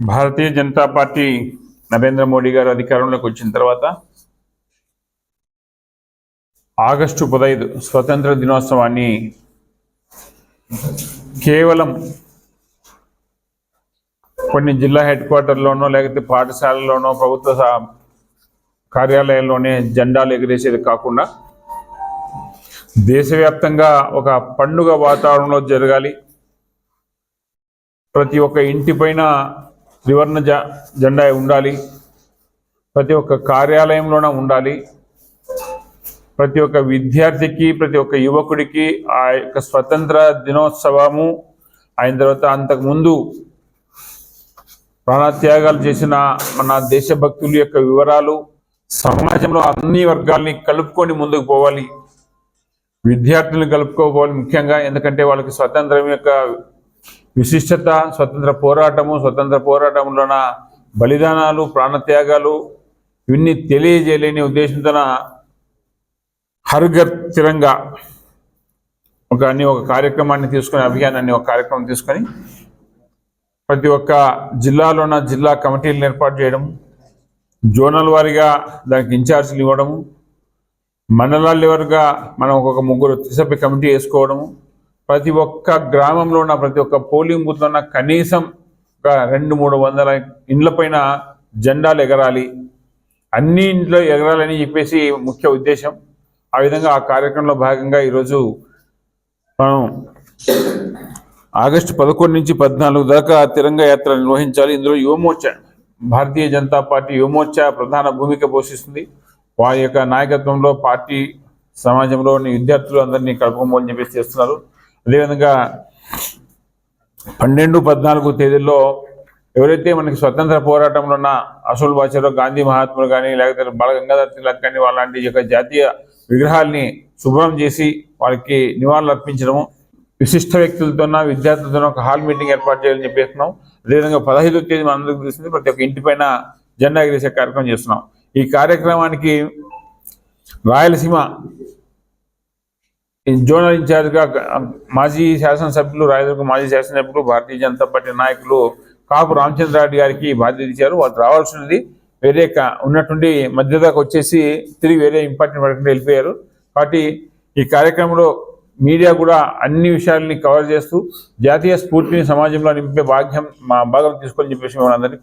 భారతీయ Janata party Narendra Modi గారు అధికారంలోకి వచ్చిన తర్వాత ఆగస్టు పదహైదు స్వతంత్ర దినోత్సవాన్ని కేవలం కొన్ని జిల్లా హెడ్ క్వార్టర్లోనో లేకపోతే పాఠశాలలోనో ప్రభుత్వ కార్యాలయాల్లోనే జెండాలు ఎగిరేసేది కాకుండా దేశవ్యాప్తంగా ఒక పండుగ వాతావరణంలో జరగాలి. ప్రతి ఒక్క ఇంటి పైన త్రివర్ణ జ జెండా ఉండాలి. ప్రతి ఒక్క కార్యాలయంలోన ఉండాలి. ప్రతి ఒక్క విద్యార్థికి ప్రతి ఒక్క యువకుడికి ఆ యొక్క స్వతంత్ర దినోత్సవము అయిన తర్వాత అంతకుముందు ప్రాణత్యాగాలు చేసిన మన దేశభక్తుల యొక్క వివరాలు సమాజంలో అన్ని వర్గాల్ని కలుపుకొని ముందుకు పోవాలి. విద్యార్థులను కలుపుకోవాలి ముఖ్యంగా ఎందుకంటే వాళ్ళకి స్వతంత్రం యొక్క విశిష్టత స్వతంత్ర పోరాటము స్వతంత్ర పోరాటంలోన బలిదానాలు ప్రాణత్యాగాలు ఇవన్నీ తెలియజేయలేని ఉద్దేశంతో హర్ఘర్ తిరంగా ఒక అన్ని ఒక కార్యక్రమాన్ని తీసుకొని అభియానాన్ని ఒక కార్యక్రమం తీసుకొని ప్రతి ఒక్క జిల్లాలోన జిల్లా కమిటీలను ఏర్పాటు చేయడం జోనల్ వారీగా దానికి ఇన్ఛార్జీలు ఇవ్వడము మండలాల లెవెల్గా మనం ఒక్కొక్క ముగ్గురు త్రిసభ్య కమిటీ వేసుకోవడము ప్రతి ఒక్క గ్రామంలో ఉన్న ప్రతి ఒక్క పోలింగ్ బూత్లో ఉన్న కనీసం ఒక రెండు మూడు వందల ఇండ్ల పైన జెండాలు ఎగరాలి. అన్ని ఇంట్లో ఎగరాలని చెప్పేసి ముఖ్య ఉద్దేశం. ఆ విధంగా ఆ కార్యక్రమంలో భాగంగా ఈరోజు మనం ఆగస్టు పదకొండు నుంచి పద్నాలుగు దాకా తిరంగా యాత్ర నిర్వహించాలి. ఇందులో యువమోర్చా భారతీయ జనతా పార్టీ యువమోర్చా ప్రధాన భూమిక పోషిస్తుంది. వారి యొక్క నాయకత్వంలో పార్టీ సమాజంలోని విద్యార్థులు అందరినీ కలుపుకోమని చెప్పేసి చేస్తున్నారు. అదేవిధంగా పన్నెండు పద్నాలుగు తేదీల్లో ఎవరైతే మనకి స్వతంత్ర పోరాటంలో ఉన్న అసలు భాషలో గాంధీ మహాత్ములు కానీ లేకపోతే బాలగంగాధర్ తిలక్ కానీ వాళ్ళంటి యొక్క జాతీయ విగ్రహాల్ని శుభ్రం చేసి వాళ్ళకి నివాళులు అర్పించడము విశిష్ట వ్యక్తులతో విద్యార్థులతో ఒక హాల్ మీటింగ్ ఏర్పాటు చేయాలని చెప్పేస్తున్నాం. అదేవిధంగా పదహైదో తేదీ మనందరికీ తెలిసింది ప్రతి ఒక్క ఇంటి పైన జెండా ఎగిరేసే కార్యక్రమం చేస్తున్నాం. ఈ కార్యక్రమానికి రాయలసీమ జోనల్ ఇన్ఛార్జ్గా మాజీ శాసనసభ్యులు రాయదుర్గ మాజీ శాసనసభ్యులు భారతీయ జనతా పార్టీ నాయకులు కాపు రామచంద్రారెడ్డి గారికి బాధ్యత ఇచ్చారు. వాళ్ళు రావాల్సినది వేరే క- ఉన్నటువంటి మధ్య దాకా వచ్చేసి తిరిగి వేరే ఇంపార్టెంట్ వర్క్ వెళ్ళిపోయారు. కాబట్టి ఈ కార్యక్రమంలో మీడియా కూడా అన్ని విషయాల్ని కవర్ చేస్తూ జాతీయ స్ఫూర్తిని సమాజంలో నింపే భాగ్యం మా భాగం తీసుకొని చెప్పేసి మిమ్మల్ని అందరినీ